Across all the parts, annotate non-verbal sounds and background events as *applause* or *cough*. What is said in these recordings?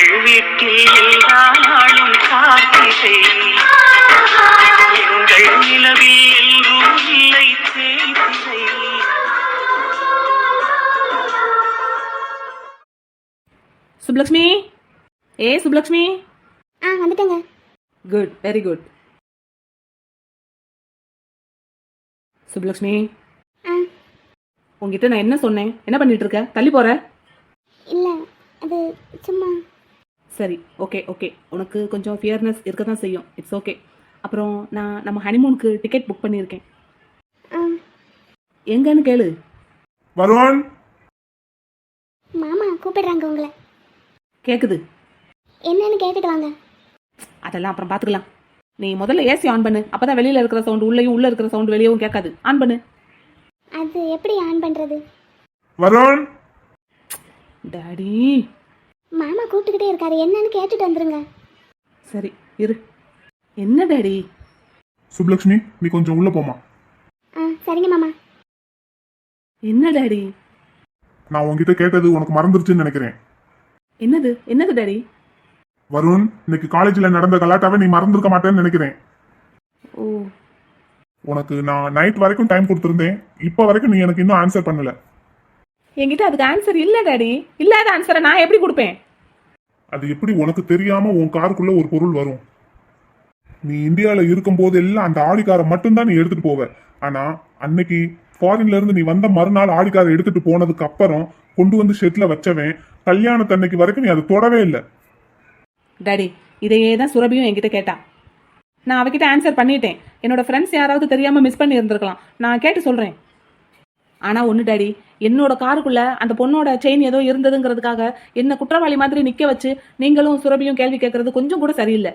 எங்கள் வீட்டில் எல்லா நாளும் காத்திரை. எங்கள் நிலவில் எல்லோரும் இல்லை தேய்திரை சுப்லக்ஷ்மி? ஏ சுப்லக்ஷ்மி? ஆ வந்துட்டேங்க. Good very good. சுப்லக்ஷ்மி? ஆ. உங்ககிட்ட நான் என்ன சொன்னேன்? என்ன பண்ணிட்டு இருக்க? தள்ளி போற? இல்லை அது சும்மா சரி ஓகே ஓகே உனக்கு கொஞ்சம் ஃபியர்னஸ் இருக்க தான் செய்யும். இட்ஸ் ஓகே அப்புறம் நான் நம்ம ஹனிமூனுக்கு டிக்கெட் புக் பண்ணியிருக்கேன். எங்கன்னு கேளு. வருண் மாமா கூப்பிடுறாங்க உங்களை. கேக்குது. என்னன்னு கேட்டுட்டு வாங்க அதெல்லாம் அப்புறம் பார்த்துக்கலாம் நீ முதல்ல ஏசி ஆன் பண்ணு. அப்பதான் வெளியில இருக்கிற சவுண்ட் உள்ளேயும் உள்ள இருக்கிற சவுண்ட் வெளியவும் கேட்காது. ஆன் பண்ணு. அது எப்படி ஆன் பண்ணுறது வருண் டாடி மாமா கூப்பிட்டுக்கிட்டே இருக்காரு. என்னன்னு கேட்டுட்டு வந்துருங்க. சரி இரு. என்ன டாடி? சுப்லக்ஷ்மி நீ கொஞ்சம் உள்ள போமா ஆ சரிங்க மாமா. என்ன டாடி? நான் உன்கிட்ட கேட்டது உனக்கு மறந்துருச்சுன்னு நினைக்கிறேன். என்னது? என்னது டாடி? வருண் இன்னைக்கு காலேஜ்ல நடந்த கலாட்டாவை நீ மறந்துருக்க மாட்டேன்னு நினைக்கிறேன். ஓ. உனக்கு நான் நைட் வரைக்கும் டைம் கொடுத்துருந்தேன். இப்போ வரைக்கும் நீ எனக்கு இன்னும் ஆன்சர் பண்ணல. என்கிட்ட அதுக்கு ஆன்சர் இல்ல டாடி இல்லாத ஆன்சரை நான் எப்படி கொடுப்பேன்? அது எப்படி உனக்கு தெரியாம உன் காருக்குள்ள ஒரு பொருள் வரும்? நீ இந்தியால இருக்கும்போது எல்லாம் அந்த ஆடி காரை மட்டும்தான் நீ எடுத்துட்டு போவ. ஆனா அன்னைக்கு ஃபாரின்ல இருந்து நீ வந்த மறுநாள் ஆடி காரை எடுத்துட்டு போனதுக்கு அப்புறம் கொண்டு வந்து ஷெட்ல வச்சவன் கல்யாணத்தன்னைக்கு வரைக்கும் நீ அதை தொடவே இல்லை. டாடி இதையே தான் சுரபியும் என்கிட்ட கேட்டா. நான் அவகிட்ட ஆன்சர் பண்ணிட்டேன். என்னோட ஃப்ரெண்ட்ஸ் யாராவது தெரியாம மிஸ் பண்ணி இருந்திருக்கலாம் நான் கேட்டு சொல்றேன். ஆனா ஒண்ணு டாடி என்னோட காருக்குள்ள அந்த பொண்ணோட செயின் ஏதோ இருந்ததுங்கிறதுக்காக என்ன குற்றவாளி மாதிரி நிக்க வச்சு நீங்களும் சுரபியும் கேள்வி கேட்கறது கொஞ்சம் கூட சரியில்லை.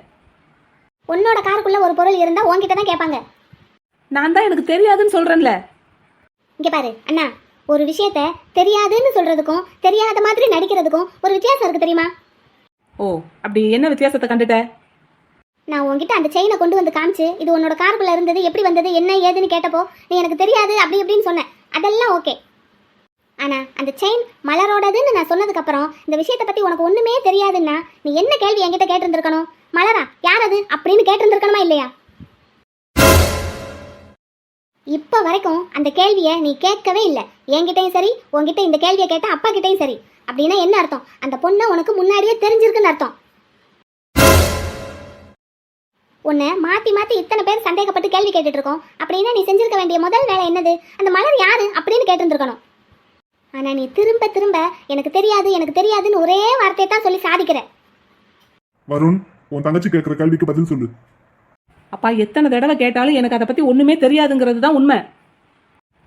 உன்னோட காருக்குள்ள ஒரு பொருள் இருந்தால் உன்கிட்ட தான் கேட்பாங்க. நான் தான் எனக்கு தெரியாதுன்னு சொல்றேன்ல. இங்கே பாரு அண்ணா ஒரு விஷயத்த தெரியாதுன்னு சொல்றதுக்கும் தெரியாத மாதிரி நடிக்கிறதுக்கும் ஒரு வித்தியாசம் இருக்கு தெரியுமா? ஓ அப்படி என்ன வித்தியாசத்தை கண்டுட்ட? நான் உன்கிட்ட அந்த செயினை கொண்டு வந்து காமிச்சு இது உன்னோட காருக்குள்ள இருந்தது எப்படி வந்தது என்ன ஏதுன்னு கேட்டப்போ நீ எனக்கு தெரியாது அப்படி இப்படின்னு சொன்னேன் அதெல்லாம் ஓகே ஆனால் அந்த செயின் மலரோடதுன்னு நான் சொன்னதுக்கப்புறம் இந்த விஷயத்தை பற்றி உனக்கு ஒன்றுமே தெரியாதுன்னா நீ என்ன கேள்வி என்கிட்ட கேட்டிருந்துருக்கணும்? மலரா? யார் அது? அப்படின்னு கேட்டிருந்துருக்கணுமா இல்லையா? இப்போ வரைக்கும் அந்த கேள்வியை நீ கேட்கவே இல்லை. என்கிட்டயும் சரி உன்கிட்ட இந்த கேள்வியை கேட்ட அப்பா கிட்டயும் சரி. அப்படின்னா என்ன அர்த்தம்? அந்த பொண்ணை உனக்கு முன்னாடியே தெரிஞ்சிருக்குன்னு அர்த்தம். உன்னை மாத்தி மாத்தி இத்தனை பேர் சந்தேகப்பட்டு கேள்வி கேட்டுட்டு இருக்கோம் அப்படின்னா நீ செஞ்சிருக்க வேண்டிய முதல் வேலை என்னது? அந்த மலர் யாரு? அப்படின்னு கேட்டிருந்திருக்கணும். ஆனா நீ திரும்ப திரும்ப எனக்கு தெரியாது எனக்கு தெரியாதுன்னு ஒரே வார்த்தையை தான் சொல்லி சாதிக்கிற. வருண் உன் தங்கச்சி கேட்குற கேள்விக்கு பதில் சொல்லு. அப்பா எத்தனை தடவை கேட்டாலும் எனக்கு அதை பத்தி ஒண்ணுமே தெரியாதுங்கிறது தான் உண்மை.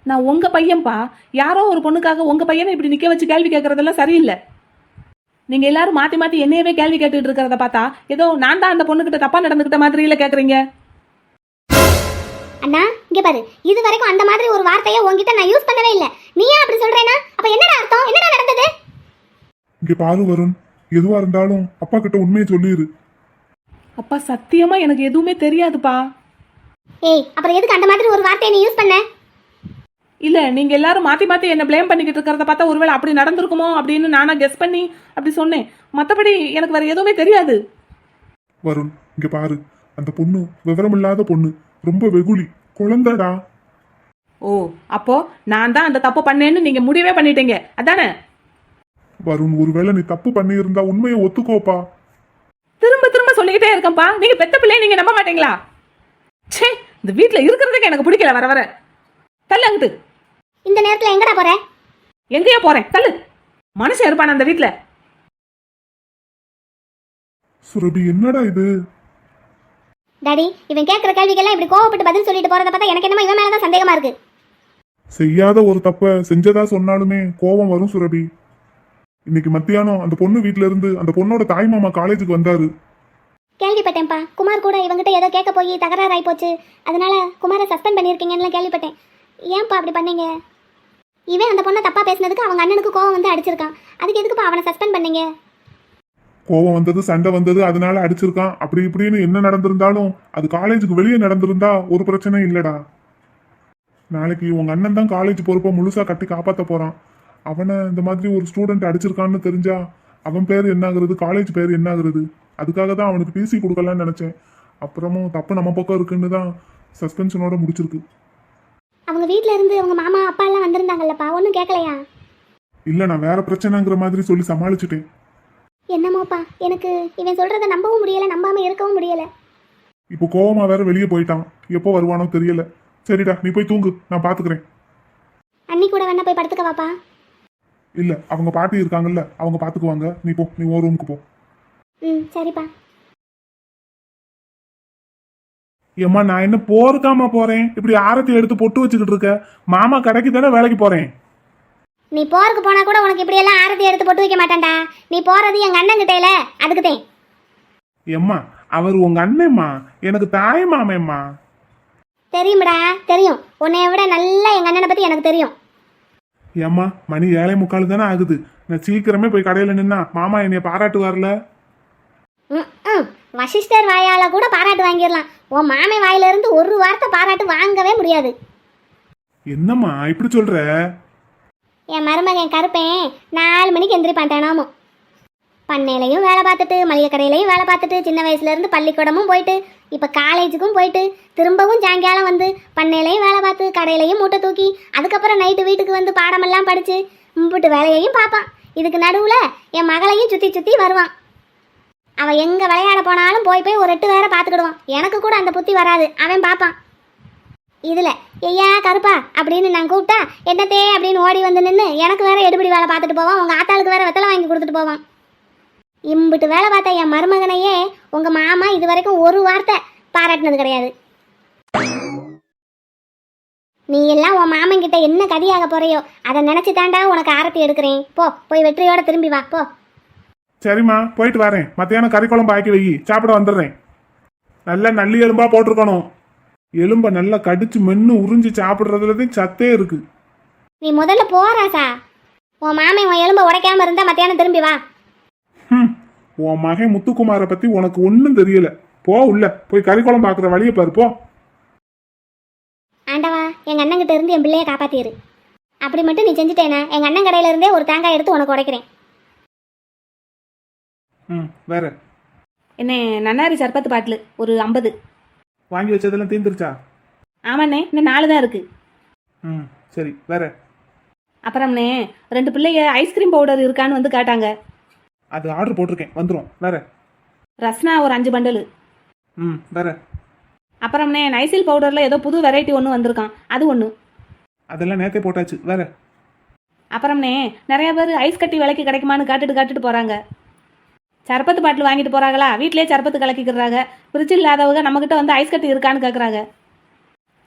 நான் உங்க பையன்பா யாரோ ஒரு பொண்ணுக்காக உங்க பையனை இப்படி நிக்க வச்சு கேள்வி கேட்கறதெல்லாம் சரியில்லை. நீங்க எல்லாரும் மாத்தி மாத்தி என்னையவே கேள்வி கேட்டுட்டு இருக்கிறத பார்த்தா ஏதோ நான் தான் அந்த பொண்ணுகிட்ட தப்பா நடந்துகிட்ட மாதிரியில கேக்குறீங்க. அண்ணா இங்க பாரு. இது வரைக்கும் அந்த மாதிரி ஒரு வார்த்தையை உன்கிட்ட நான் யூஸ் பண்ணவே இல்லை. நீ ஏன் அப்படி சொல்றேனா அப்ப என்னடா அர்த்தம்? என்னடா நடந்தது? இங்க பாரு வருண். எதுவா இருந்தாலும் அப்பா கிட்ட உண்மையை சொல்லிடு அப்பா சத்தியமா எனக்கு எதுவுமே தெரியாதுப்பா. ஏய் அப்புறம் எதுக்கு அந்த மாதிரி ஒரு வார்த்தையை நீ யூஸ் பண்ண? இல்ல நீங்க எல்லாரும் மாத்தி மாத்தி என்ன ப்ளேம் பண்ணிக்கிட்டு இருக்கிறத பார்த்தா ஒருவேளை அப்படி நடந்திருக்குமோ அப்படின்னு நானா கெஸ் பண்ணி அப்படி சொன்னேன். மத்தபடி எனக்கு வேற எதுவுமே தெரியாது. வருண் இங்க பாரு. அந்த பொண்ணு விவரமில்லாத பொண்ணு. ரொம்ப வெகுளி. குழந்தைடா. ஓ அப்போ நான் தான் அந்த தப்பு பண்ணேன்னு நீங்க முடிவே பண்ணிட்டீங்க. அதானே? வருண் ஒருவேளை நீ தப்பு பண்ணியிருந்தா உண்மையை ஒத்துக்கோப்பா. திரும்ப திரும்ப சொல்லிக்கிட்டே இருக்கேன்ப்பா நீங்க பெத்த பிள்ளைய நீங்க நம்ப மாட்டீங்களா? ச்சே இந்த வீட்ல இருக்கிறதுக்கு எனக்கு பிடிக்கல வர வர. தள்ளு அங்கிட்டு. இந்த நேரத்துல எங்கடா போற? எங்கேயோ போறேன். தள்ளு. மனுஷன் இருப்பான் அந்த வீட்ல. சுரபி என்னடா இது? டாடி இவன் கேட்குற கேள்விக்கெல்லாம் இப்படி கோவப்பட்டு பதில் சொல்லிட்டு போறத பார்த்தா எனக்கு என்னமோ இவன் மேல தான் சந்தேகமா இருக்கு. செய்யாத ஒரு தப்ப செஞ்சதா சொன்னாலுமே கோபம் வரும் சுரபி. இன்னைக்கு மத்தியானம் அந்த பொண்ணு வீட்ல இருந்து அந்த பொண்ணோட தாய் மாமா காலேஜுக்கு வந்தாரு. கேள்விப்பட்டேன்ப்பா. குமார் கூட இவங்கிட்ட ஏதோ கேட்க போய் தகராறு ஆகி போச்சு. அதனால குமாரை சஸ்பெண்ட் பண்ணியிருக்கீங்கன்னு கேள்விப்பட்டேன். ஏன்ப்பா அப்படி பண்ணீங்க? இவன் அந்த பொண்ணை தப்பா பேசினதுக்கு அவங்க அண்ணனுக்கு கோவம் வந்து அடிச்சிருக்கான். அதுக்கு எதுக்குப்பா அவனை சஸ்பெண்ட் பண்ணீங்க? கோவம் வந்தது சண்டை வந்தது அதனால அடிச்சிருக்கான். அப்படி இப்படின்னு என்ன நடந்திருந்தாலும் அது காலேஜுக்கு வெளியே நடந்திருந்தா ஒரு பிரச்சனை இல்லடா. நாளைக்கு உங்க அண்ணன் தான் காலேஜ் பொறுப்பை முழுசா கட்டி காப்பாத்த போறான். அவனை இந்த மாதிரி ஒரு ஸ்டூடெண்ட் அடிச்சிருக்கான்னு தெரிஞ்சா அவன் பேர் என்ன ஆகுறது காலேஜ் பேர் என்ன ஆகுறது அதுக்காக தான் அவனுக்கு பிசி கொடுக்கலான்னு நினைச்சேன். அப்புறமும் தப்பு நம்ம பக்கம் இருக்குன்னு தான் சஸ்பென்ஷனோட முடிச்சிருக்கு. அவங்க வீட்ல இருந்து அவங்க மாமா அப்பா எல்லாம் வந்திருந்தாங்கல்லப்பா. ஒன்றும் கேட்கலையா இல்ல நான் வேற பிரச்சனைங்கிற மாதிரி சொல்லி சமாளிச்சிட்டேன். என்னமோப்பா எனக்கு இவன் சொல்றத நம்பவும் முடியல நம்பாம இருக்கவும் முடியல. இப்போ கோவமா வேற வெளியே போயிட்டான். எப்போ வருவானோ தெரியல. சரிடா நீ போய் தூங்கு நான் பாத்துக்கிறேன். அன்னி கூட வேணா போய் படுத்துக்கவாப்பா இல்ல அவங்க பாட்டி இருக்காங்கல்ல அவங்க பாத்துக்குவாங்க. நீ போ நீ ஓ ரூமுக்கு போ. ம் சரிப்பா. ஏம்மா நான் என்ன போருக்காம போறேன். இப்படி ஆரத்தி எடுத்து பொட்டு வச்சுக்கிட்டு இருக்க. மாமா கடைக்கு தானே வேலைக்கு போறேன். நீ போருக்கு போனா கூட உனக்கு இப்படி எல்லாம் ஆரத்தி எடுத்து போட்டு வைக்க மாட்டான்டா. நீ போறது எங்க அண்ணன் கிட்டேல அதுக்குதேன் எம்மா அவர் உங்க அண்ணம்மா. எனக்கு தாய் மாமேம்மா. தெரியும்டா தெரியும். உன்னைய விட நல்லா எங்க அண்ணனை பத்தி எனக்கு தெரியும். ஏம்மா மணி ஏழை முக்கால் தானே ஆகுது. நான் சீக்கிரமே போய் கடையில நின்னா மாமா என்னைய பாராட்டுவார்ல? ம், ம். வசிஷ்டர் வாயால கூட பாராட்டு வாங்கிடலாம். உன் மாமே வாயில இருந்து ஒரு வார்த்தை பாராட்டு வாங்கவே முடியாது. என்னம்மா இப்படி சொல்ற? என் மருமகன் கருப்பேன் நாலு மணிக்கு எந்திரிப்பான் தினமும். பண்ணையிலையும் வேலை பார்த்துட்டு மளிகை கடையிலையும் வேலை பார்த்துட்டு சின்ன வயசுல இருந்து பள்ளிக்கூடமும் போயிட்டு இப்போ காலேஜுக்கும் போயிட்டு திரும்பவும் சாயங்காலம் வந்து பண்ணையிலையும் வேலை பார்த்து கடையிலையும் மூட்டை தூக்கி அதுக்கப்புறம் நைட்டு வீட்டுக்கு வந்து பாடமெல்லாம் படித்து மும்பிட்டு வேலையையும் பார்ப்பான். இதுக்கு நடுவில் என் மகளையும் சுற்றி சுற்றி வருவான். அவன் எங்கே விளையாட போனாலும் போய் போய் ஒரு எட்டு வேற பார்த்துக்கிடுவான். எனக்கு கூட அந்த புத்தி வராது. அவன் பார்ப்பான். இதில் ஐயா கருப்பா அப்படின்னு நான் கூப்பிட்டா என்னத்தே அப்படின்னு ஓடி வந்து நின்று எனக்கு வேற எடுபடி வேலை பார்த்துட்டு போவான். உங்கள் ஆத்தாளுக்கு வேற வெத்தலை வாங்கி கொடுத்துட்டு போவான். இம்பிட்டு வேலை பார்த்த என் மருமகனையே உங்கள் மாமா இது வரைக்கும் ஒரு வார்த்தை பாராட்டினது கிடையாது. நீ எல்லாம் உன் மாமன் கிட்ட என்ன கதியாக போறையோ அதை நினைச்சு தாண்டா உனக்கு ஆரத்தி எடுக்கிறேன். போ போய் வெற்றியோட திரும்பி வா போ. சரிம்மா போயிட்டு வரேன். மத்தியானம் கறி குழம்பு ஆக்கி வை. சாப்பிட வந்துடுறேன். நல்லா நல்லி எலும்பா போட்டிருக்கணும். எலும்ப நல்லா கடிச்சு மென்னு உறிஞ்சு சாப்பிடுறதுலதான் சத்தே இருக்கு. நீ முதல்ல போறாசா உன் மாமன் உன் எலும்ப உடைக்காம இருந்தா மத்தியானம் திரும்பி வா. ஹம், உன் மகன் முத்துக்குமாரை பத்தி உனக்கு ஒன்றும் தெரியல. போ உள்ள. போய் கறி குழம்பு ஆக்குற வழியை பாரு போ. ஆண்டவா எங்க அண்ணன் கிட்ட இருந்து என் பிள்ளைய காப்பாத்திரு. அப்படி மட்டும் நீ செஞ்சுட்டேனா எங்க அண்ணன் கடையில இருந்தே ஒரு தேங்காய் எடுத்து உனக்கு உடைக்கிறேன். ம் வேற. என்ன நன்னாரி சர்பத்து பாட்டில் ஒரு ஐம்பது. வாங்கி வச்சதெல்லாம் தீந்துருச்சா? ஆமாண்ணே இன்னும் நாலு தான் இருக்குது ம் சரி வேற. அப்புறம்ண்ணே ரெண்டு பிள்ளைங்க ஐஸ்கிரீம் பவுடர் இருக்கான்னு வந்து கேட்டாங்க. அது ஆர்டர் போட்டிருக்கேன் வந்துடும் வேற. ரஸ்னா ஒரு அஞ்சு பண்டலு. ம் வேற. அப்புறம்ண்ணே நைசில் பவுடரில் ஏதோ புது வெரைட்டி ஒன்று வந்திருக்கான் அது ஒன்று அதெல்லாம் நேத்தே போட்டாச்சு வேற. அப்புறம்ண்ணே நிறைய பேர் ஐஸ் கட்டி விலைக்கு கிடைக்குமான்னு கேட்டுட்டு கேட்டுட்டு போகிறாங்க சர்பத்து பாட்டில் வாங்கிட்டு போகிறாங்களா வீட்டிலேயே சர்பத்து கலக்கிக்கிறாங்க. ஃப்ரிட்ஜ் இல்லாதவங்க நம்மக்கிட்ட வந்து ஐஸ் கட்டி இருக்கான்னு கேட்குறாங்க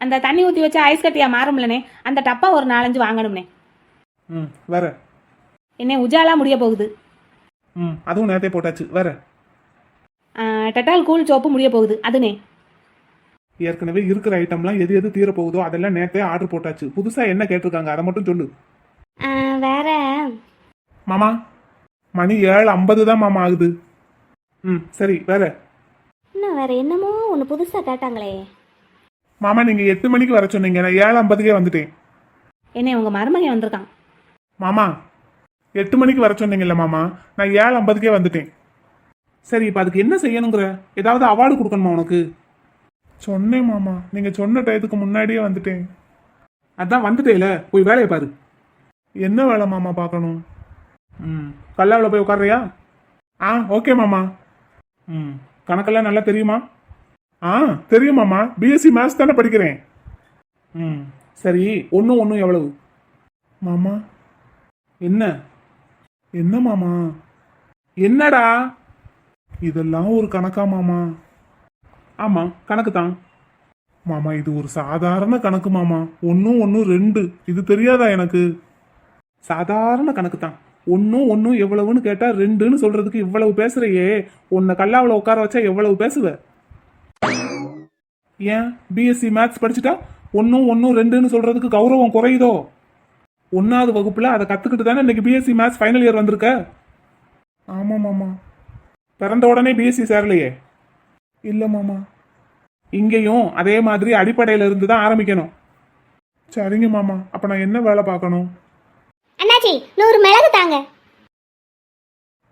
அந்த தண்ணி ஊற்றி வச்சா ஐஸ் கட்டியாக மாறும்லண்ணே. அந்த டப்பா ஒரு நாலஞ்சு வாங்கணும்ண்ணே. ம் வேற என்ன உஜாலா முடிய போகுது. ம் அதுவும் நேத்தே போட்டாச்சு. ஆ, டெட்டால் கூல் சோப்பு முடிய போகுது. அதுனே ஏற்கனவே இருக்கிற ஐட்டம்லாம் எது எது தீர போகுதோ அதெல்லாம் நேத்தே ஆர்டர் போட்டாச்சு. புதுசா என்ன கேட்டிருக்காங்க? அதை மட்டும் சொல்லு. வேற. மாமா மணி ஏழு ஐம்பது தான் மாமா ஆகுது. ம் சரி வேற. இன்னும் வேற என்னமோ ஒன்று புதுசாக கேட்டாங்களே. மாமா நீங்க எட்டு மணிக்கு வர சொன்னீங்க. நான் ஏழு ஐம்பதுக்கே வந்துட்டேன். என்ன உங்கள் மருமகன் வந்திருக்கான். மாமா எட்டு மணிக்கு வர சொன்னீங்கல்ல மாமா? நான் ஏழு ஐம்பதுக்கே வந்துட்டேன். சரி இப்போ அதுக்கு என்ன செய்யணுங்கிற? ஏதாவது அவார்டு கொடுக்கணுமா உனக்கு? சொன்னேன் மாமா. நீங்க சொன்ன டயத்துக்கு முன்னாடியே வந்துட்டேன். அதான் வந்துட்டேல. போய் வேலையை பாரு. என்ன வேலை மாமா பார்க்கணும்? ம். கல்லாவில் போய் உட்கார்றியா? ஆ ஓகே மாமா. ம். கணக்கெல்லாம் நல்லா தெரியுமா? ஆ தெரியும் மாமா. பிஎஸ்சி மேத்ஸ் தானே படிக்கிறேன். ம். சரி ஒன்றும் ஒன்றும் எவ்வளவு? மாமா. என்ன? என்ன மாமா? என்னடா? இதெல்லாம் ஒரு கணக்கா மாமா? ஆமாம் கணக்கு தான். மாமா இது ஒரு சாதாரண கணக்கு மாமா. ஒன்றும் ஒன்றும் ரெண்டு. இது தெரியாதா எனக்கு? சாதாரண கணக்கு தான். ஒன்றும் ஒன்றும் எவ்வளவுன்னு கேட்டால் ரெண்டுன்னு சொல்றதுக்கு இவ்வளவு பேசுறையே. உன்னை கல்லாவில் உட்கார வச்சா எவ்வளவு பேசுவ? ஏன்? பிஎஸ்சி மேத்ஸ் படிச்சுட்டா? ஒன்றும் ஒன்றும் ரெண்டுன்னு சொல்றதுக்கு கௌரவம் குறையுதோ? ஒன்றாவது வகுப்பில் அதை கற்றுக்கிட்டு தானே இன்னைக்கு பிஎஸ்சி மேத்ஸ் ஃபைனல் இயர் வந்திருக்க? ஆமாம் மாமா. பிறந்த உடனே பிஎஸ்சி சேரலையே? இல்லை மாமா. இங்கேயும் அதே மாதிரி அடிப்படையில் இருந்து தான் ஆரம்பிக்கணும். சரிங்க மாமா. அப்போ நான் என்ன வேலை பார்க்கணும்? அண்ணாச்சி நூறு மிளகு தாங்க.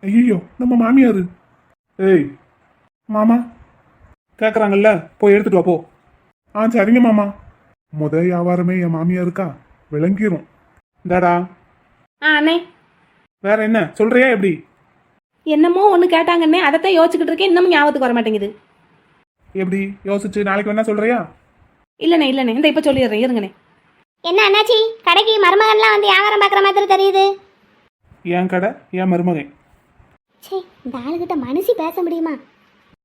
ஐயோ நம்ம மாமியாரு. ஏய் மாமா கேக்குறாங்கல்ல போய் எடுத்துட்டு வா போ. ஆ சரிங்க மாமா. முத வியாபாரமே என் மாமியாருக்கா? விளங்கிரும். இந்தாடா. ஆ அண்ணே. வேற என்ன? சொல்றியா எப்படி? என்னமோ ஒன்று கேட்டாங்கண்ணே. அதைத்தான் யோசிச்சுக்கிட்டு இருக்கேன். இன்னமும் ஞாபகத்துக்கு வர மாட்டேங்குது. எப்படி? யோசிச்சு நாளைக்கு வேணா சொல்றியா? இல்லைண்ணே இல்லைண்ணே. இந்த இப்போ சொல்லிடுறேன். இருங்கண்ணே. என்ன அண்ணாச்சி? கடைக்கு மருமகன்லாம் வந்து வியாபாரம் பார்க்குற மாதிரி தெரியுது. என் கடை என் மருமகன். சே இந்த ஆளுகிட்ட மனுஷி பேச முடியுமா?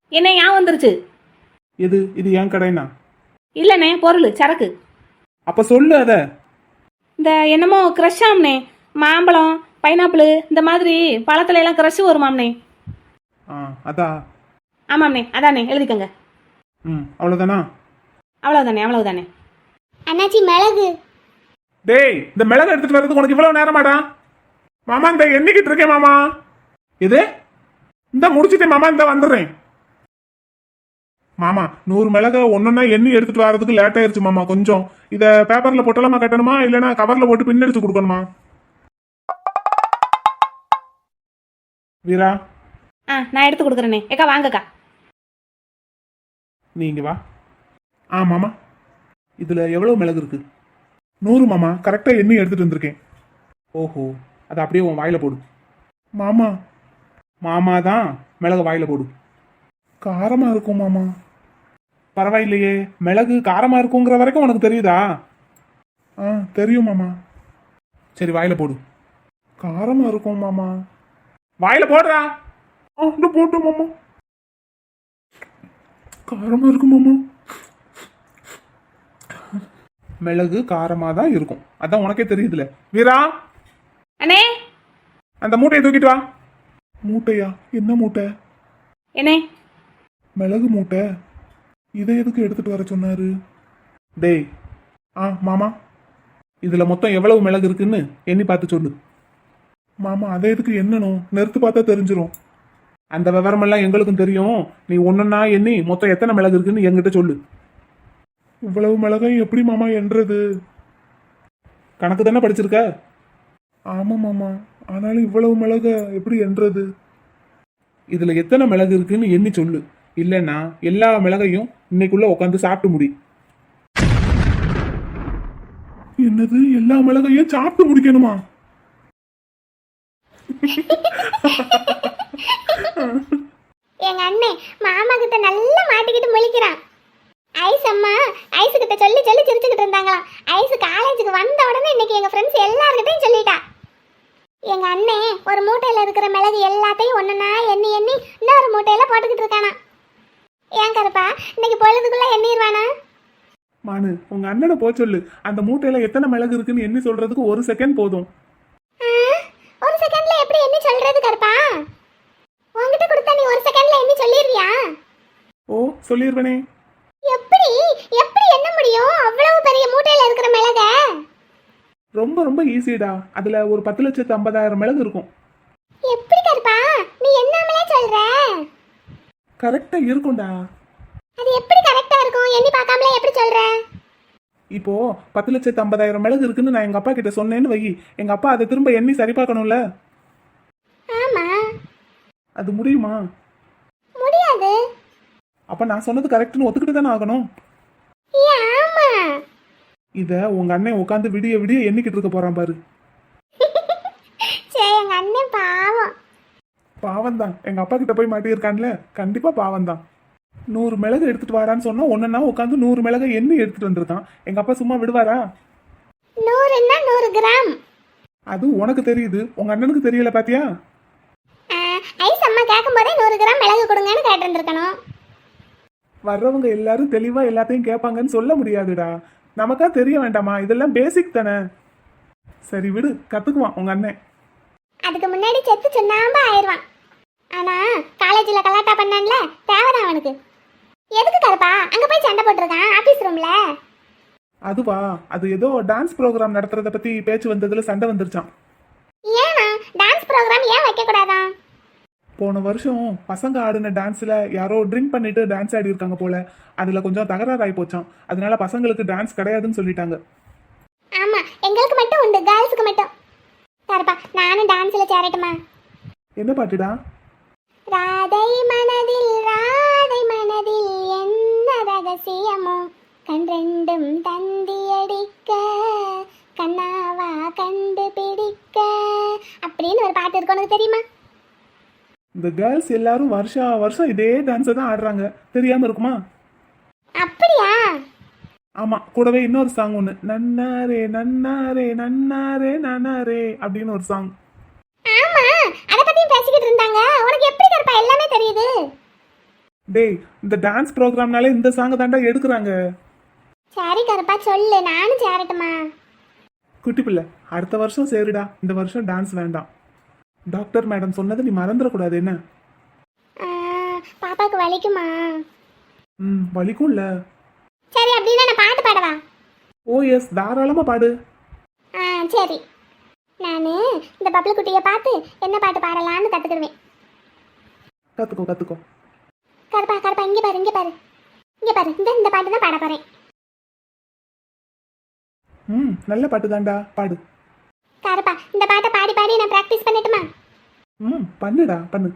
என்ன ஞாபகம் வந்துருச்சு? இது இது என் கடைனா? இல்லைண்ணே பொருள் சரக்கு. அப்ப சொல்லு அத. இந்த என்னமோ க்ரஷ் ஆம்னே. மாம்பழம் பைனாப்பிள் இந்த மாதிரி பழத்துல எல்லாம் க்ரஷ் வருமாம்னே. ஆ அதா. ஆமாம்ண்ணே அதானே எழுதிக்கங்க. ம் அவ்வளவுதானா? அவ்வளவுதானே அவ்வளவுதானே. அண்ணாச்சி மிளகு. டேய் இந்த மிளகு எடுத்துட்டு வர்றதுக்கு உனக்கு இவ்வளவு நேரமாடா? மாமா இந்த எண்ணிக்கிட்டு இருக்கேன் மாமா. இது இந்த முடிச்சிட்டேன் மாமா இந்த வந்துடுறேன். மாமா நூறு மிளக ஒன்னொன்னா எண்ணி எடுத்துட்டு வர்றதுக்கு லேட் ஆயிருச்சு மாமா கொஞ்சம். இத பேப்பர்ல பொட்டலமா கட்டணுமா? இல்லனா கவர்ல போட்டு பின்னடிச்சு கொடுக்கணுமா? வீரா. ஆ நான் எடுத்து கொடுக்குறேண்ணே ஏக்கா வாங்கக்கா. நீங்க வா. ஆ மாமா. இதுல எவ்வளவு மிளகு இருக்கு? நூறு மாமா கரெக்டா எண்ணி எடுத்துட்டு வந்திருக்கேன். ஓஹோ அது அப்படியே உன் வாயில போடு. மாமா. மாமா தான் மிளகு வாயில போடு. காரமா இருக்கும் மாமா. பரவாயில்லையே மிளகு காரமா இருக்குங்கிற வரைக்கும் உனக்கு தெரியுதா? ஆ தெரியும் மாமா. சரி வாயில போடு. காரமா இருக்கும் மாமா. வாயில போடுறா. ஆ போட்டு மாமா. காரமா இருக்கும் மாமா. மிளகு காரமா தான் இருக்கும். அதான் உனக்கே தெரியுதுல. வீரா! அண்ணே! அந்த மூட்டையை தூக்கிட்டு வா. மூட்டையா? என்ன மூட்டை? என்னே மிளகு மூட்டை. இதை எதுக்கு எடுத்துட்டு வர சொன்னாரு? டேய் ஆ மாமா. இதுல மொத்தம் எவ்வளவு மிளகு இருக்குன்னு எண்ணி பார்த்து சொல்லு. மாமா அதை எதுக்கு எண்ணணும்? நிறுத்து பார்த்தா தெரிஞ்சிரும். அந்த விவரமெல்லாம் எங்களுக்கும் தெரியும். நீ ஒன்னொன்னா எண்ணி மொத்தம் எத்தனை மிளகு இருக்குன்னு என்கிட்ட சொல்லு. இவ்வளவு மிளகையும் எப்படி மாமா என்றது? கணக்கு தானே படிச்சிருக்க? ஆமா மாமா. ஆனாலும் இவ்வளவு மிளக எப்படி என்றது? இதுல எத்தனை மிளகு இருக்குன்னு எண்ணி சொல்லு. இல்லைன்னா எல்லா மிளகையும் இன்னைக்குள்ள உட்காந்து சாப்பிட்டு முடி. என்னது? எல்லா மிளகையும் சாப்பிட்டு முடிக்கணுமா? எங்க அண்ணன் மாமா கிட்ட நல்லா மாட்டிக்கிட்டு முழிக்கிறான். ஐஸ் அம்மா ஐஸ் கிட்ட சொல்லி சொல்லி சிரிச்சுக்கிட்டு இருந்தாங்களாம். ஐஸ் காலேஜுக்கு வந்த உடனே இன்னைக்கு எங்க ஃப்ரெண்ட்ஸ் எல்லார்கிட்டையும் சொல்லிட்டா. எங்க அண்ணன் ஒரு மூட்டையில இருக்கிற மிளகு எல்லாத்தையும் ஒண்ணுனா எண்ணி எண்ணி இன்னொரு மூட்டையில போட்டுக்கிட்டு இருக்கானா. ஏன் கருப்பா இன்னைக்கு பொழுதுக்குள்ள எண்ணிடுவானா மானு உங்க அண்ணனை போ சொல்லு. அந்த மூட்டையில எத்தனை மிளகு இருக்குன்னு எண்ணி சொல்றதுக்கு ஒரு செகண்ட் போதும். ஒரு செகண்ட்ல எப்படி எண்ணி சொல்றது கருப்பா? உன்கிட்ட கொடுத்தா நீ ஒரு செகண்ட்ல எண்ணி சொல்லிடுவியா? ஓ சொல்லிருவனே. எப்படி? எப்படி எண்ண முடியும்? அவ்வளவு பெரிய மூட்டையில இருக்கிற மிளக? ரொம்ப ரொம்ப ஈஸிடா அதுல ஒரு பத்து லட்சத்து ஐம்பதாயிரம் மிளகு இருக்கும். எப்படி கருப்பா நீ எண்ணாமலே சொல்ற? கரெக்டா இருக்கும்டா. அது எப்படி கரெக்டா இருக்கும்? எண்ணி பார்க்காமலே எப்படி சொல்ற? இப்போ பத்து லட்சத்து ஐம்பதாயிரம் மிளகு இருக்குன்னு நான் எங்க அப்பா கிட்ட சொன்னேன்னு வை. எங்க அப்பா அதை திரும்ப எண்ணி சரி பார்க்கணும்ல? ஆமா. அது முடியுமா? அப்ப நான் சொன்னது கரெக்ட்னு ஒத்துக்கிட்டு தானே ஆகணும் இத உங்க அண்ணன் உட்காந்து விடிய விடிய எண்ணிக்கிட்டு இருக்க போறான் பாரு. சரி எங்க அண்ணன் பாவம். பாவம் தான் எங்க அப்பா கிட்ட போய் மாட்டியிருக்கான்ல கண்டிப்பா பாவம் தான் நூறு மிளகு எடுத்துட்டு வாடான்னு சொன்னா ஒன்னா உட்காந்து நூறு மிளகை எண்ணி எடுத்துட்டு வந்திருக்கான் எங்க அப்பா சும்மா விடுவாரா? நூறுன்னா நூறு கிராம். அது உனக்கு தெரியுது. உங்க அண்ணனுக்கு தெரியல பாத்தியா? ஐஸ் அம்மா கேட்கும் போதே நூறு கிராம் மிளகு கொடுங்கன்னு கேட்டிருந்திருக்கணும் வர்றவங்க எல்லாரும் தெளிவா எல்லாத்தையும் கேட்பாங்கன்னு சொல்ல முடியாதுடா. நமக்கா தெரிய வேண்டாமா? இதெல்லாம் பேசிக் தானே. சரி விடு கத்துக்குவான் உங்க அண்ணன். அதுக்கு முன்னாடி செத்து சுண்ணாம்பா ஆயிடுவான். ஆனா காலேஜ்ல கலாட்டா பண்ணான்ல? தேவைதான் அவனுக்கு. எதுக்கு கருப்பா? அங்க போய் சண்டை போட்டிருக்கான் ஆபீஸ் ரூம்ல அதுவா? அது ஏதோ டான்ஸ் ப்ரோக்ராம் நடத்துறத பத்தி பேச்சு வந்ததுல சண்டை வந்துருச்சான் ஏனா டான்ஸ் ப்ரோக்ராம் ஏன் வைக்க கூடாதா போன வருஷம் பசங்க ஆடின டான்ஸ்ல யாரோ ட்ரிங்க் பண்ணிட்டு டான்ஸ் ஆடி இருக்காங்க போல. அதுல கொஞ்சம் தகராறாகி போச்சான் அதனால பசங்களுக்கு டான்ஸ் கிடையாதுன்னு சொல்லிட்டாங்க. ஆமா எங்களுக்கு மட்டும் உண்டு கேர்ள்ஸுக்கு மட்டும். கருப்பா நானும் டான்ஸ்ல சேரட்டுமா? என்ன பாட்டுடா? ராதை மனதில் ராதை மனதில் என்ன ரகசியமோ? கண் ரெண்டும் தந்தியடிக்க கண்ணாவா கண்டுபிடிக்க. அப்படின்னு ஒரு பாட்டு இருக்கு உனக்கு தெரியுமா? இந்த கேர்ள்ஸ் எல்லாரும் வருஷா வருஷம் இதே டான்ஸை தான் ஆடுறாங்க. தெரியாம இருக்குமா? அப்படியா? ஆமா கூடவே இன்னொரு சாங் ஒன்று நன்னாரே நன்னாரே நன்னாரே நன்னாரே அப்படின்னு ஒரு சாங் ஆமா அத பத்தியும் பேசிக்கிட்டு இருந்தாங்க. உனக்கு எப்படி கருப்பா? எல்லாமே தெரியுது. டேய் இந்த டான்ஸ் ப்ரோக்ராம்னாலே இந்த சாங்கை தாண்டா எடுக்கிறாங்க. சரி கருப்பா சொல்லு. நானும் சேரட்டுமா? குட்டி பிள்ளை அடுத்த வருஷம் சேருடா. இந்த வருஷம் டான்ஸ் வேண்டாம். டாக்டர் மேடம் சொன்னதை நீ மறந்துடக்கூடாது என்ன? பாப்பாக்கு வலிக்குமா? ம் வலிக்கும்ல. சரி அப்படின்னா நான் பாட்டு பாடவா? ஓ எஸ் தாராளமா பாடு. ஆ சரி. நான் இந்த பப்ளு குட்டியை பார்த்து என்ன பாட்டு பாடலான்னு கற்றுக்கிடுவேன் கத்துக்கோ கத்துக்கோ. கருப்பா கருப்பா இங்கே பாரு இங்கே பாரு. இங்கே பாரு இந்த இந்த பாட்டு தான் பாட போகிறேன் ம் நல்ல பாட்டு தாண்டா பாடு. கருப்பா இந்த பாட்டை பாடி பாடி நான் ப்ராக்டிஸ் பண்ணட்டுமா? ம் பண்ணுடா பண்ணு.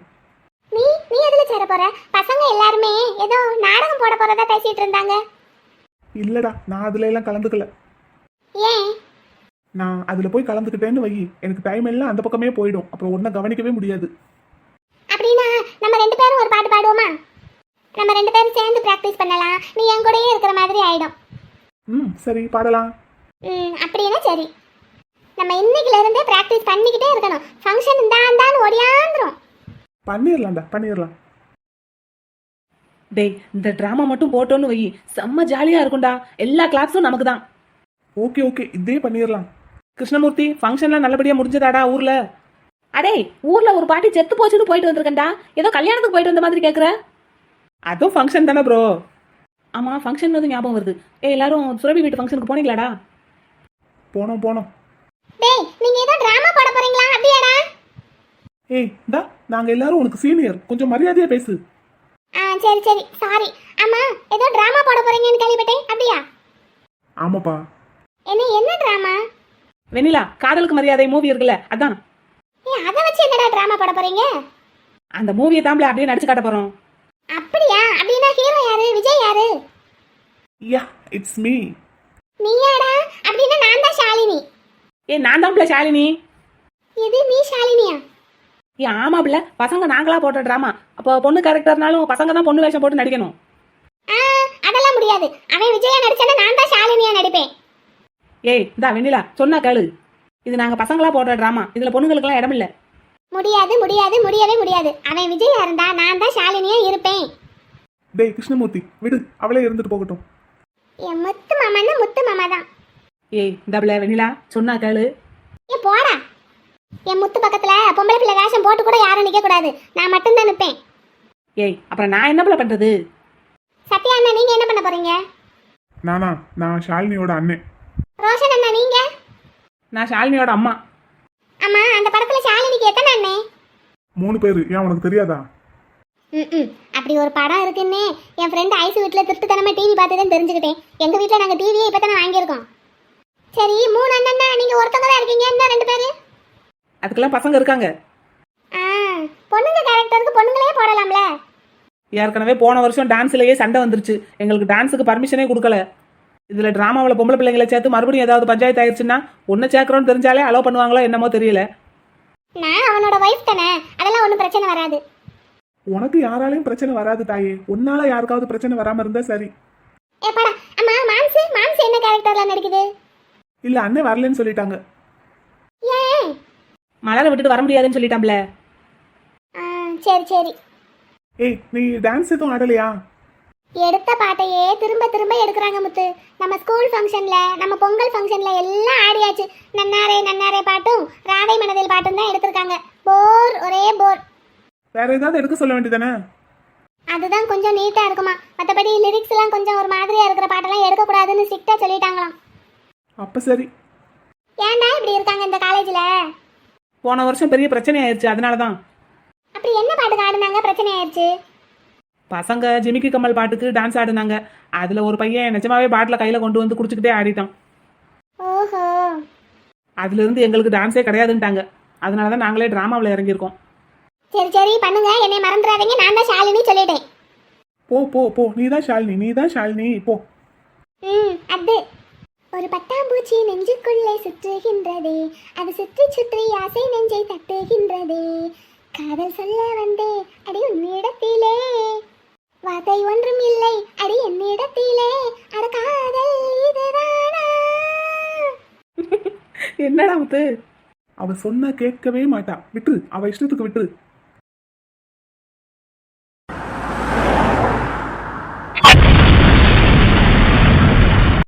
நீ நீ எதில் சேர போற? பசங்க எல்லாருமே ஏதோ நாடகம் போட போறதா பேசிட்டு இருந்தாங்க. இல்லடா நான் அதுல எல்லாம் கலந்துக்கல. ஏன்? நான் அதுல போய் கலந்துக்கிட்டேன்னு வை. எனக்கு டைம் எல்லாம் அந்த பக்கமே போயிடும். அப்புறம் ஒன்றும் கவனிக்கவே முடியாது. அப்படின்னா நம்ம ரெண்டு பேரும் ஒரு பாட்டு பாடுவோமா? நம்ம ரெண்டு பேரும் சேர்ந்து ப்ராக்டிஸ் பண்ணலாம். நீ என் கூடயே இருக்கிற மாதிரி ஆயிடும். ம் சரி பாடலாம். ம் அப்படின்னா சரி. நம்ம இன்னைக்குல இருந்தே ப்ராக்டிஸ் பண்ணிக்கிட்டே இருக்கணும். ஃபங்க்ஷன் தான் தான் ஓடியாந்துரும். பண்ணிடலாம்டா பண்ணிடலாம் டேய் இந்த ட்ராமா மட்டும் போட்டோன்னு வை. செம்ம ஜாலியா இருக்கும்டா. எல்லா கிளாஸும் நமக்கு தான் ஓகே ஓகே இதே பண்ணிடலாம் கிருஷ்ணமூர்த்தி ஃபங்க்ஷன்லாம் நல்லபடியா முடிஞ்சதாடா ஊர்ல? அடே ஊர்ல ஒரு பாட்டி செத்து போச்சுன்னு போயிட்டு வந்திருக்கேன்டா. ஏதோ கல்யாணத்துக்கு போயிட்டு வந்த மாதிரி கேக்குற? அதுவும் ஃபங்க்ஷன் தானே ப்ரோ ஆமா ஃபங்க்ஷன் வந்து ஞாபகம் வருது. ஏ எல்லாரும் சுரபி வீட்டு ஃபங்க்ஷனுக்கு போனீங்களாடா? போனோம் போனோம். டேய் நீங்க ஏதோ டிராமா போட போறீங்களா? அப்படியாடா? ஏய் இந்தா நாங்க எல்லாரும் உனக்கு சீனியர் கொஞ்சம் மரியாதையா பேசு. ஆ சரி சரி. சாரி ஆமா ஏதோ டிராமா போட போறீங்கன்னு கேள்விப்பட்டேன். அப்படியா? ஆமாப்பா. என்ன என்ன டிராமா வெண்ணிலா காதலுக்கு மரியாதை மூவி இருக்குல்ல அதான். ஏ அதை வச்சு என்னடா டிராமா போட போறீங்க? அந்த மூவியை தாம்பல அப்படியே நடிச்சு காட்ட போறோம். அப்படியா? அப்படின்னா ஹீரோ யாரு? விஜய் யாரு? யா இட்ஸ் மீ நீயாடா? அப்படின்னா நான் தான் ஷாலினி. ஏ நான் தான்ப்ல ஷாலினி. இது நீ ஷாலினியா? ஏ ஆமா பிள்ள. பசங்க நாங்களா போட்ட ட்ராமா அப்போ பொண்ணு கேரக்டர்னாலும் பசங்க தான் பொண்ணு வேஷம் போட்டு நடிக்கணும். ஆ அதெல்லாம் முடியாது. அவன் விஜயா நடிச்சானா நான் தான் ஷாலினியா நடிப்பேன். ஏய் இந்தா வெண்ணிலா சொன்னா கேளு. இது நாங்க பசங்களா போடுற ட்ராமா இதுல பொண்ணுங்களுக்குலாம் இடம் இல்ல முடியாது முடியாது முடியவே முடியாது. அவன் விஜயா இருந்தா நான் தான் ஷாலினியா இருப்பேன். டேய் கிருஷ்ணமூர்த்தி விடு. அவளே இருந்துட்டு போகட்டும். என் முத்து மாமான்னா முத்து மாமா தான் ஏய் பிள்ளை வெண்ணிலா சொன்னா கேளு. ஏ போடா. என் முத்து பக்கத்துல பொம்பளை பிள்ளை வேஷம் போட்டு கூட யாரும் நிக்க கூடாது. நான் மட்டும்தான் நிப்பேன். ஏய் அப்புறம் நான் என்ன பிள்ளை பண்றது? சத்யா அண்ணா நீங்க என்ன பண்ண போறீங்க? நானா நான் ஷாலினியோட அண்ணன். ரோஷன் அண்ணா நீங்க? நான் ஷாலினியோட அம்மா. ஆமா அந்த படத்துல ஷாலினிக்கு எத்தனை அண்ணே? மூணு பேர். ஏன் உனக்கு தெரியாதா? ம் அப்படி ஒரு படம் இருக்குன்னு என் ஃப்ரெண்ட் ஐசு வீட்டில் திருட்டுத்தனமா டிவி பார்த்து தான் தெரிஞ்சுக்கிட்டேன். எங்கள் வீட்டில் நாங்கள் டிவியே இப்போ தானே வாங்கியிருக்கோம். சரி மூணு அண்ணன்னா நீங்கள் ஒருத்தவங்க தான் இருக்கீங்க. இன்னும் ரெண்டு பேர்? அதுக்கெல்லாம் பசங்க இருக்காங்க. ஆ பொண்ணுங்க கேரக்டருக்கு பொண்ணுங்களே போடலாம்ல? ஏற்கனவே போன வருஷம் டான்ஸ்லயே சண்டை வந்துருச்சு. எங்களுக்கு டான்ஸுக்கு பர்மிஷனே கொடுக்கல. இதுல டிராமாவில் பொம்பளை பிள்ளைங்களை சேர்த்து மறுபடியும் ஏதாவது பஞ்சாயத்து ஆயிடுச்சுன்னா ஒன்று சேர்க்குறோன்னு தெரிஞ்சாலே அலோவ் பண்ணுவாங்களோ என்னமோ தெரியல. நான் அவனோட ஒய்ஃப் தானே. அதெல்லாம் ஒன்றும் பிரச்சனை வராது. உனக்கு யாராலையும் பிரச்சனை வராது தாயே. உன்னால யாருக்காவது பிரச்சனை வராம இருந்தா சரி. ஏ படா அம்மா மாம்சு மாம்சு என்ன கேரக்டர்ல நடிக்குது? இல்ல அண்ணன் வரலன்னு சொல்லிட்டாங்க. மலரை விட்டுட்டு வர முடியாதுன்னு சொல்லிட்டாம்ல ஆ சரி சரி. ஏய் நீ டான்ஸ் எதுவும் ஆடலையா? எடுத்த பாட்டையே திரும்ப திரும்ப எடுக்கிறாங்க முத்து. நம்ம ஸ்கூல் ஃபங்க்ஷன்ல நம்ம பொங்கல் ஃபங்க்ஷன்ல எல்லாம் ஆடியாச்சு. நன்னாரே நன்னாரே பாட்டும் ராதை மனதில் பாட்டும் தான் எடுத்திருக்காங்க. போர் ஒரே போர் வேற ஏதாவது எடுக்க சொல்ல வேண்டியதானே அதுதான் கொஞ்சம் நீட்டா இருக்குமா. மற்றபடி லிரிக்ஸ் எல்லாம் கொஞ்சம் ஒரு மாதிரியா இருக்கிற பாட்டெல்லாம் எடுக்கக்கூடாதுன்னு ஸ்ட்ரிக்டா சொல்லிட்டாங்களாம். அப்ப சரி. ஏன்டா இப்படி இருக்காங்க இந்த காலேஜ்ல? போன வருஷம் பெரிய பிரச்சனை ஆயிடுச்சு அதனால தான் அப்படி என்ன பாட்டுக்கு ஆடுனாங்க பிரச்சனை ஆயிடுச்சு பசங்க ஜிமிக்கி கம்மல் பாட்டுக்கு டான்ஸ் ஆடுனாங்க. அதில் ஒரு பையன் நிஜமாவே பாட்டில் கையில் கொண்டு வந்து குடிச்சிக்கிட்டே ஆடிட்டான். ஓஹோ. அதுலேருந்து எங்களுக்கு டான்ஸே கிடையாதுன்ட்டாங்க. அதனால தான் நாங்களே ட்ராமாவில் இறங்கியிருக்கோம். சரி சரி பண்ணுங்க. என்னை மறந்துடாதீங்க. நான் தான் ஷாலினி சொல்லிட்டேன். போ போ போ. நீ தான் ஷாலினி நீ தான் ஷாலினி. போ. ம் அது ஒரு பட்டாம்பூச்சி நெஞ்சுக்குள்ளே சுற்றுகின்றதே. அது சுற்றி சுற்றி ஆசை நெஞ்சை தட்டுகின்றதே. காதல் சொல்ல வந்தே அடி உன்னிடத்திலே. வார்த்தை ஒன்றும் இல்லை அடி என்னிடத்திலே. அட காதல் இதுதானா? *laughs* என்னடா முத்து? அவ சொன்ன கேட்கவே மாட்டா. விட்டுரு அவ இஷ்டத்துக்கு விட்டுரு.